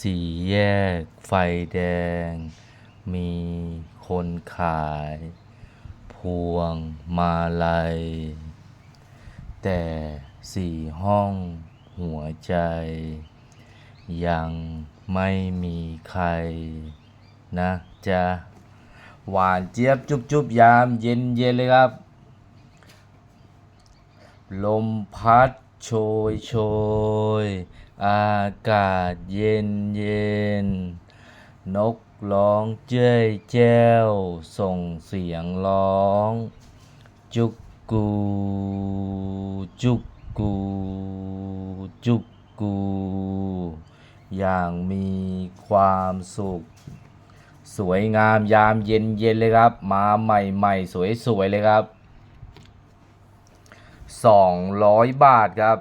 สี่แยกไฟแดง มีคนขาย พวงมาลัย แต่สี่ห้องหัวใจ ยังไม่มีใคร นะจ๊ะ หวานเจี๊ยบจุบจุบยามเย็นเย็นเลยครับ ลมพัดโชยโชย อากาศเย็นเย็น นกร้องเจ้ยแจ้ว ส่งเสียงร้อง จุกกู จุกกู จุกกู อย่างมีความสุข สวยงามยามเย็นเย็นเลยครับ มาใหม่ๆ สวยๆเลยครับสองร้อยบาทครับ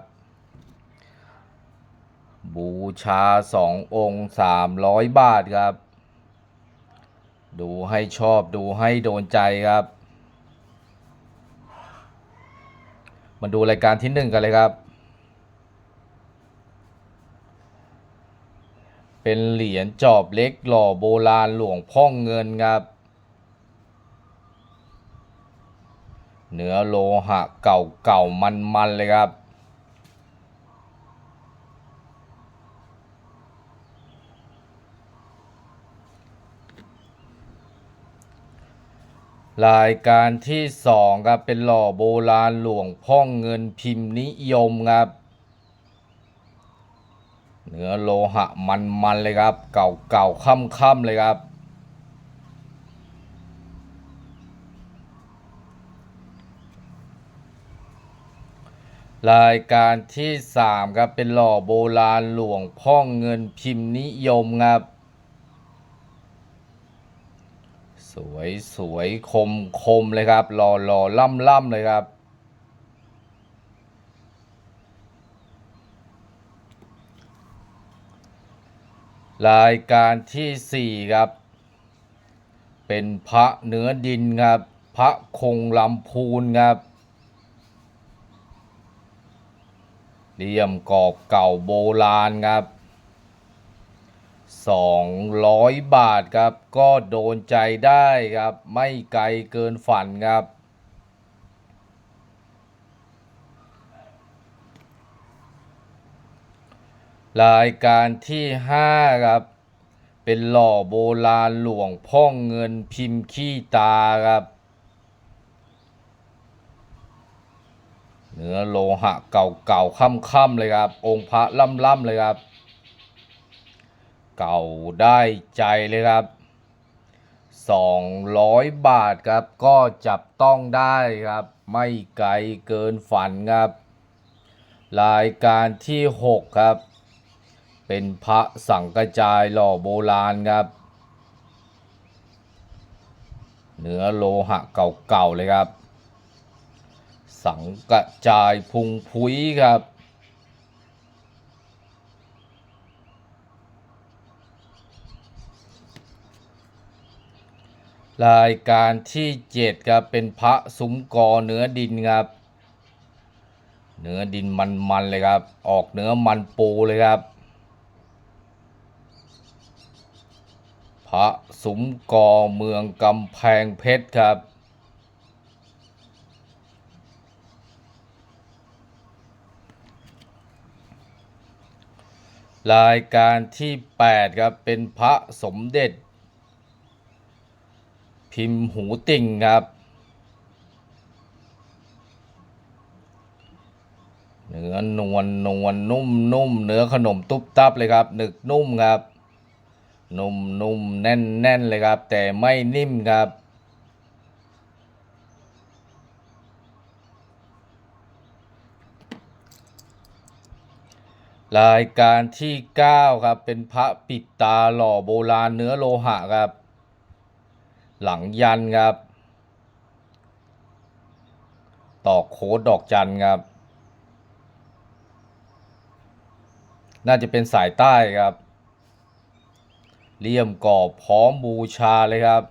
บูชาสององค์สามร้อยบาทครับ ดูให้ชอบดูให้โดนใจครับ มาดูรายการที่หนึ่งกันเลยครับ เป็นเหรียญจอบเล็กหล่อโบราณหลวงพ่องเงินครับเนื้อโลหะเก่าเก่ามันมันๆเลยครับ รายการที่สองครับเป็นหล่อโบราณหลวงพ่องเงินพิมพ์นิยมครับเนื้อโลหะมันมันๆเลยครับ เก่าเก่าค่ำค่ำๆเลยครับ รายการที่สามครับเป็นหล่อโบราณหลวงพ่อเงินพิมพ์นิยมครับ สวยสวยคมคมเลยครับหล่อหล่อล่ำล่ำเลยครับ รายการที่สี่ครับ เป็นพระเนื้อดินครับ พระคงลำพูนครับเลี่ยมกรอบเก่าโบราณครับ สองร้อยบาทครับ ก็โดนใจได้ครับ ไม่ไกลเกินฝันครับ รายการที่ห้าครับ เป็นหล่อโบราณหลวงพ่องเงินพิมพ์ขี้ตาครับเนื้อโลหะเก่าๆค่ำๆเลยครับ องค์พระล่ำๆเลยครับ เก่าได้ใจเลยครับ 200 บาทครับก็จับต้องได้ครับ ไม่ไกลเกินฝันครับ รายการที่ 6 ครับ เป็นพระสังกระจายหล่อโบราณครับ เนื้อโลหะเก่าๆเลยครับ สังกระจายพุงพุ้ยครับ รายการที่7ครับเป็นพระซุ้มกอเนื้อดินครับเนื้อดินมันๆเลยครับ ออกเนื้อมันปูเลยครับ พระซุ้มกอเมืองกำแพงเพชรครับ รายการที่ 8 ครับ เป็นพระสมเด็จ พิมพ์หูติ่งครับเนื้อนวลนวลนุ่มนุ่มเนื้อขนมตุ๊บตับเลยครับหนึกนุ่มครับ นุ่มนุ่มแน่นแน่นเลยครับ แต่ไม่นิ่มครับรายการที่ 9 ครับ เป็นพระปิดตาหล่อโบราณเนื้อโลหะครับ หลังยันครับ ตอกโค้ดดอกจันครับ น่าจะเป็นสายใต้ครับเลี่ยมกรอบพร้อมบูชาเลยครับ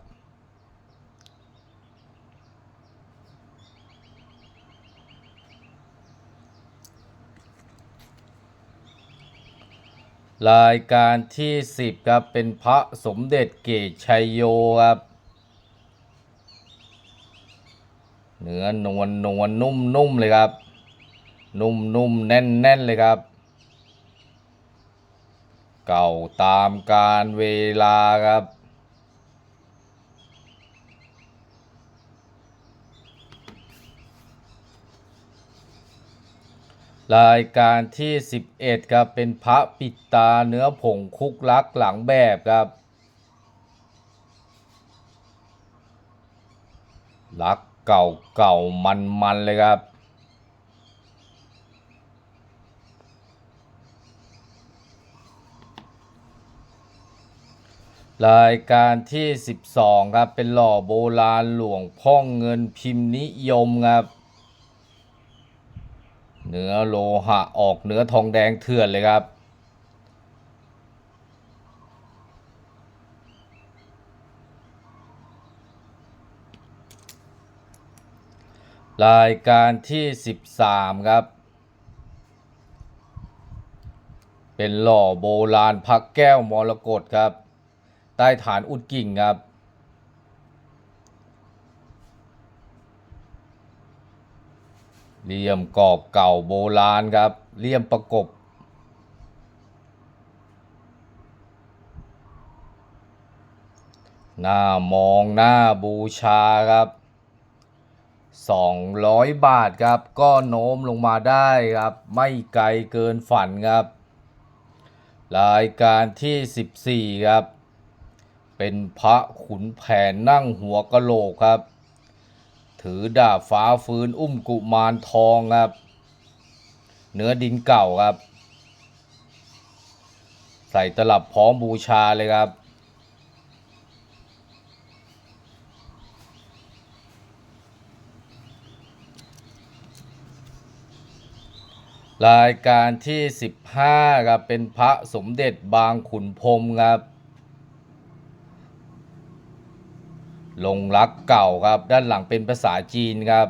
รายการที่ 10 ครับ เป็นพระสมเด็จเกตชัยโยครับ เนื้อนวลนวลนุ่มนุ่มเลยครับ นุ่มนุ่มแน่นแน่นเลยครับ เก่าตามการเวลาครับ รายการที่ 11 ครับ เป็นพระปิดตาเนื้อผงคุกลักหลังแบบครับลัก เก่าเก่ามันมันๆเลยครับ รายการที่ 12 ครับ เป็นหล่อโบราณหลวงพ่องเงินพิมพ์นิยมครับเนื้อโลหะออกเนื้อทองแดงเถื่อนเลยครับ รายการที่ 13 ครับ เป็นหล่อโบราณพักแก้วมรกตครับ ใต้ฐานอุดกิ่งครับ เหลี่ยมกรอบเก่าโบราณครับ เหลี่ยมประกบ หน้ามองหน้าบูชาครับ 200 บาทครับ ก็โน้มลงมาได้ครับ ไม่ไกลเกินฝันครับ รายการที่ 14 ครับ เป็นพระขุนแผนนั่งหัวกะโหลกครับ ถือดาบฟ้าฟื้นอุ้มกุมารทองครับ เนื้อดินเก่าครับ ใส่ตลับพร้อมบูชาเลยครับ รายการที่ 15ครับเป็นพระสมเด็จบางขุนพรมครับลงรักเก่าครับ ด้านหลังเป็นภาษาจีนครับ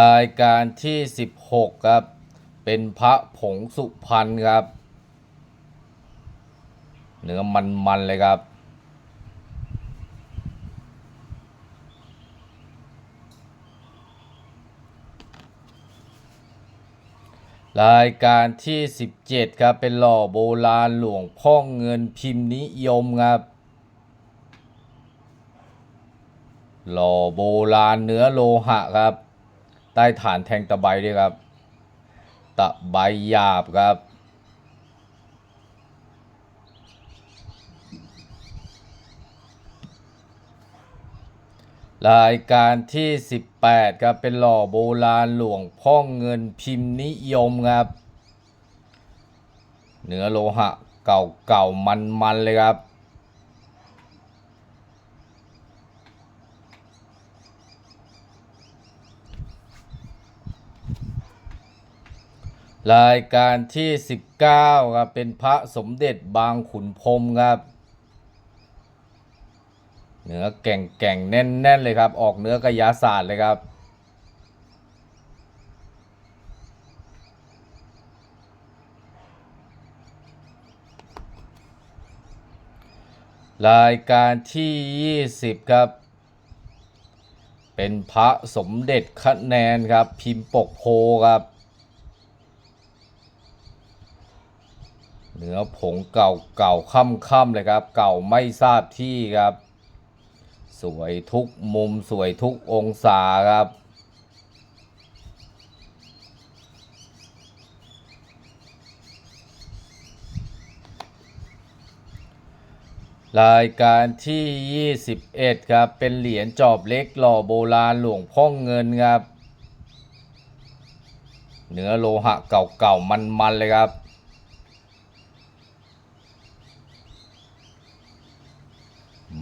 รายการที่ 16 ครับ เป็นพระผงสุพรรณครับ เนื้อมันๆเลยครับ รายการที่ 17 ครับ เป็นหล่อโบราณหลวงพ่อเงินพิมพ์นิยมครับหล่อโบราณเนื้อโลหะครับ ใต้ฐานแทงตะไบด้วยครับ ตะไบหยาบครับ รายการที่ 18 ครับ เป็นหล่อโบราณหลวงพ่อเงินพิมพ์นิยมครับ เนื้อโลหะเก่าเก่ามันมันๆเลยครับ รายการที่ 19ครับเป็นพระสมเด็จบางขุนพรมครับ เนื้อแก่งแก่งแน่นแน่นๆเลยครับ ออกเนื้อกระยาศาสตร์เลยครับ รายการที่ 20 ครับ เป็นพระสมเด็จคะแนนครับ พิมพ์ปกโพครับ เนื้อผงเก่าเก่าค่ำค่ำๆเลยครับ เก่าไม่ทราบที่ครับ สวยทุกมุมสวยทุกองศาครับรายการที่ 21 ครับ เป็นเหรียญจอบเล็กหล่อโบราณหลวงพ่อเงินครับ เนื้อโลหะเก่าๆมันๆเลยครับ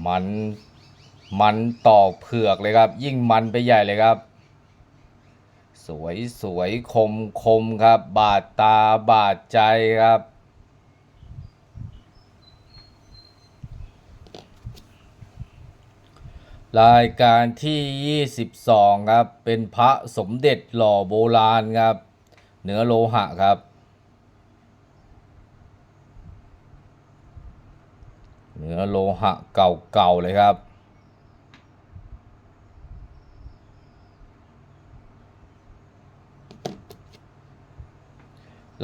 มันมันตอกเผือกเลยครับ ยิ่งมันไปใหญ่เลยครับ สวยสวยคมคมครับ บาดตาบาดใจครับ รายการที่ 22 ครับ เป็นพระสมเด็จหล่อโบราณครับเหนือโลหะครับ เนื้อโลหะเก่าๆเลยครับ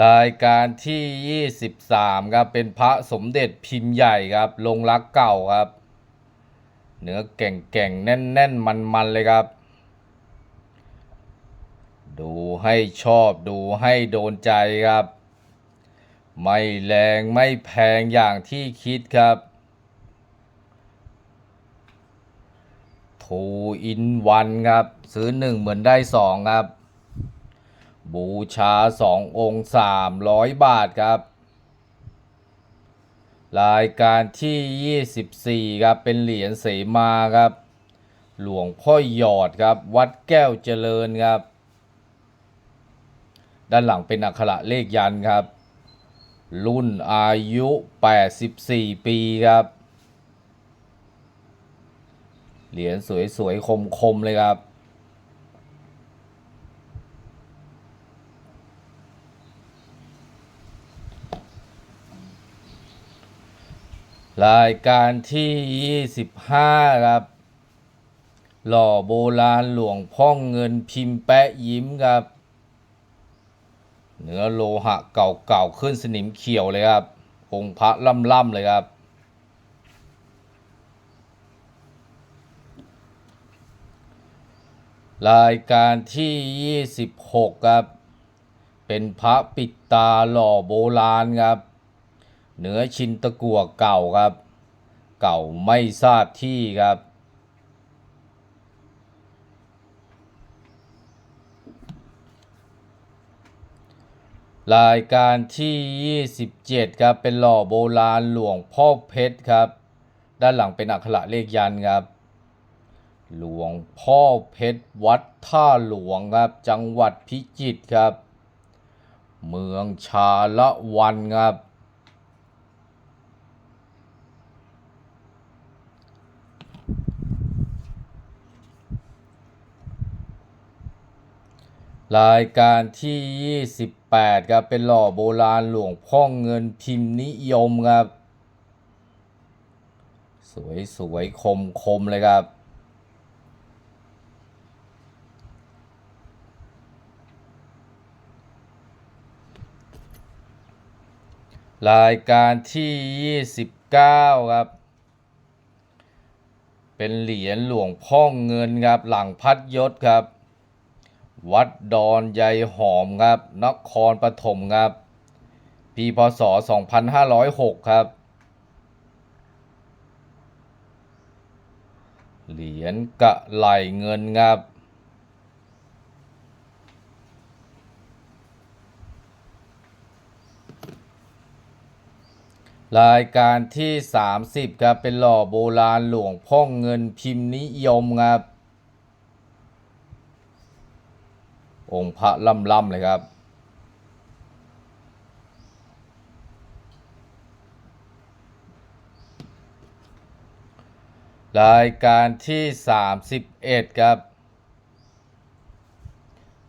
รายการที่ 23 ครับ เป็นพระสมเด็จพิมพ์ใหญ่ครับ ลงรักเก่าครับ เนื้อแก่งๆ แน่นๆ มันๆ เลยครับ ดูให้ชอบดูให้โดนใจครับไม่แรงไม่แพงอย่างที่คิดครับ ทูอินวันครับ ซื้อหนึ่งเหมือนได้สองครับ บูชาสององค์สามร้อยบาทครับ รายการที่24ครับเป็นเหรียญเสมาครับ หลวงพ่อหยอดครับ วัดแก้วเจริญครับ ด้านหลังเป็นอักขระเลขยันครับ รุ่นอายุ 84 ปีครับ เหรียญสวยๆ คมๆ เลยครับ รายการที่ 25 ครับ หล่อโบราณหลวงพ่องเงินพิมพ์แปะยิ้มครับ เนื้อโลหะเก่าๆ ขึ้นสนิมเขียวเลยครับ องค์พระล่ำๆเลยครับ รายการที่ 26 ครับ เป็นพระปิดตาหล่อโบราณครับ เหนือชินตะกั่วเก่าครับ เก่าไม่ทราบที่ครับรายการที่ 27 ครับ เป็นหล่อโบราณหลวงพ่อเพชรครับ ด้านหลังเป็นอักขระเลขยันครับ หลวงพ่อเพชรวัดท่าหลวงครับจังหวัดพิจิตรครับ เมืองชาละวันครับรายการที่ 28 ครับ เป็นหล่อโบราณหลวงพ่อเงินพิมพ์นิยมครับ สวยสวยคมคมๆเลยครับ รายการที่ 29 ครับ เป็นเหรียญหลวงพ่อเงินครับ หลังพัดยศครับ วัดดอนยายหอมครับ นครปฐมครับ ปีพศ 2506 ครับ เหรียญกะไหลเงินครับ รายการที่ 30ครับเป็นหล่อโบราณหลวงพ่อเงินพิมพ์นิยมครับ องค์พระล่ำๆเลยครับ รายการที่ 31 ครับ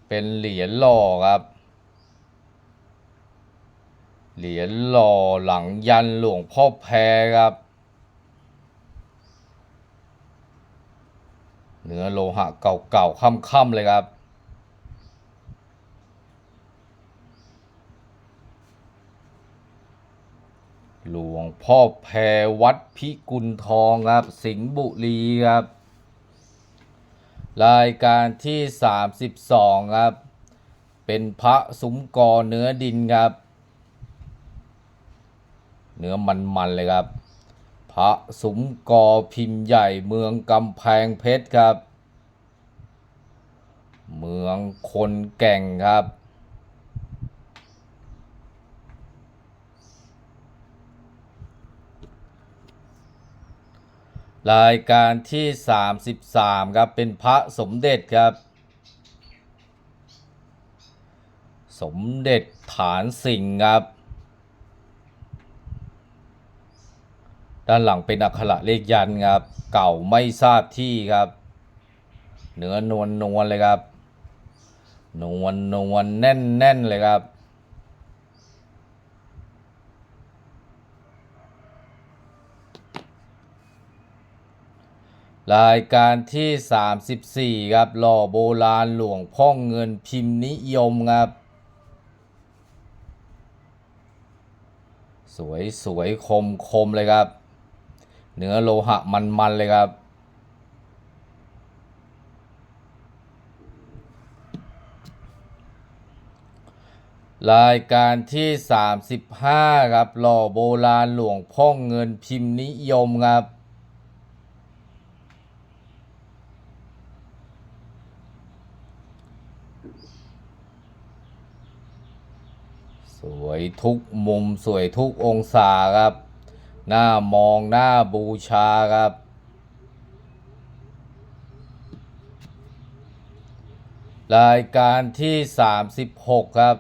เป็นเหรียญหล่อครับ เหรียญหล่อหลังยันหลวงพ่อแพรครับ เนื้อโลหะเก่าๆค่ำๆเลยครับ หลวงพ่อแพรวัดพิกุลทองครับ สิงห์บุรีครับ รายการที่ 32 ครับ เป็นพระซุ้มกอเนื้อดินครับ เนื้อมันๆเลยครับ พระซุ้มกอพิมพ์ใหญ่เมืองกำแพงเพชรครับ เมืองคนแก่งครับ รายการที่ 33 ครับ เป็นพระสมเด็จครับสมเด็จฐานสิงห์ครับ ด้านหลังเป็นอักขระเลขยันครับ เก่าไม่ทราบที่ครับเนื้อนวลนวลเลยครับ นวลนวลแน่นแน่นเลยครับ รายการที่ 34 ครับ หล่อโบราณหลวงพ่อเงินพิมพ์นิยมครับ สวยสวยคมคมเลยครับ เนื้อโลหะมันมันเลยครับ รายการที่ 35 ครับ หล่อโบราณหลวงพ่อเงินพิมพ์นิยมครับสวยทุกมุมสวยทุกองศาครับ หน้ามองหน้าบูชาครับ รายการที่ 36 ครับ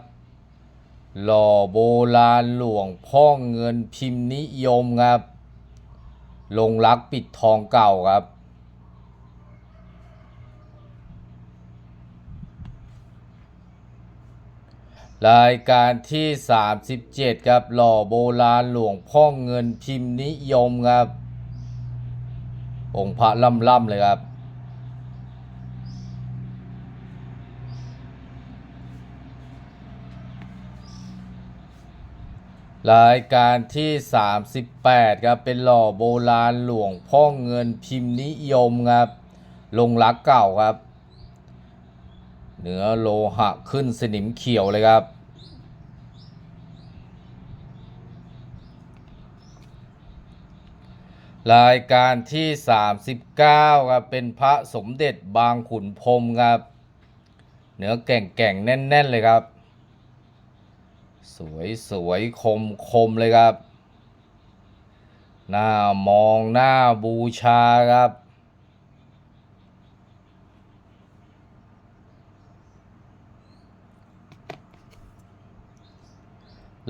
หล่อโบราณหลวงพ่อเงินพิมพ์นิยมครับ ลงรักปิดทองเก่าครับ รายการที่ 37 ครับ หล่อโบราณหลวงพ่อเงินพิมพ์นิยมครับ องค์พระล่ำๆเลยครับ รายการที่ 38 ครับ เป็นหล่อโบราณหลวงพ่อเงินพิมพ์นิยมครับ ลงรักเก่าครับเนื้อโลหะขึ้นสนิมเขียวเลยครับ รายการที่ 39ครับเป็นพระสมเด็จบางขุนพรมครับเนื้อแก่งแก่งแน่น ๆ เลยครับ สวยสวยคมคมเลยครับ หน้ามองหน้าบูชาครับ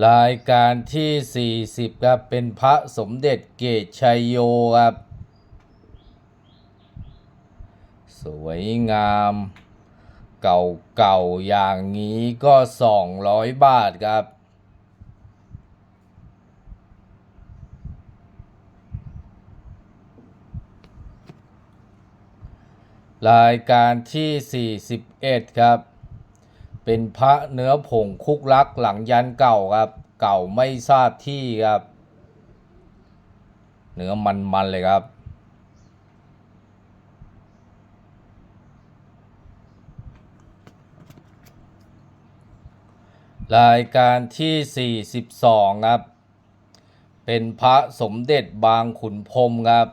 รายการที่ 40 ครับ เป็นพระสมเด็จเกตชัยโยครับ สวยงาม เก่าๆ อย่างนี้ก็ 200 บาทครับ รายการที่ 41 ครับ เป็นพระเนื้อผงคุกลักหลังยันเก่าครับ เก่าไม่ทราบที่ครับ เนื้อมันๆเลยครับ รายการที่ 42 ครับ เป็นพระสมเด็จบางขุนพรมครับ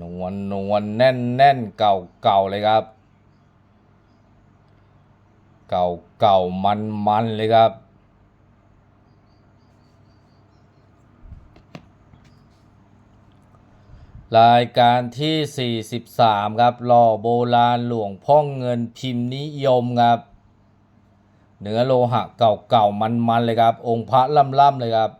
นวลนวลแน่นแน่นเก่าเก่าเลยครับ เก่าเก่ามันมันเลยครับ รายการที่ 43 ครับหล่อโบราณหลวงพ่อเงินพิมพ์นิยมครับเนื้อโลหะเก่าเก่ามันมันเลยครับ องค์พระล่ำๆเลยครับ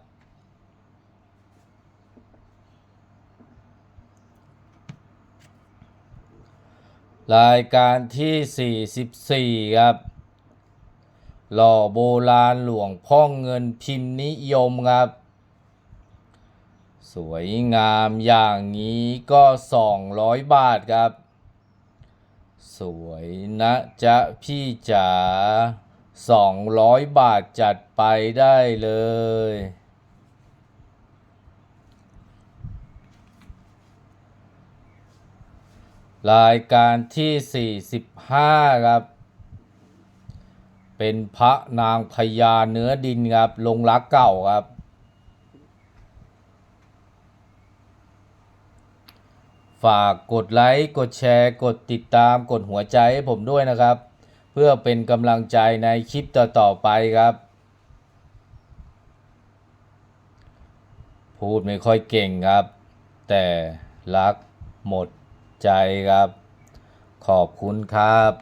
รายการที่ 44 ครับ หล่อโบราณหลวงพ่อเงินพิมพ์นิยมครับ สวยงามอย่างนี้ก็ 200 บาทครับ สวยนะจ๊ะพี่จ๋า200 บาทจัดไปได้เลย รายการที่ 45 ครับ เป็นพระนางพญาเนื้อดินครับ ลงรักเก่าครับ ฝากกดไลค์ กดแชร์ กดติดตาม กดหัวใจให้ผมด้วยนะครับ เพื่อเป็นกำลังใจในคลิปต่อ ๆ ไปครับ พูดไม่ค่อยเก่งครับ แต่รักหมดใจครับ ขอบคุณครับ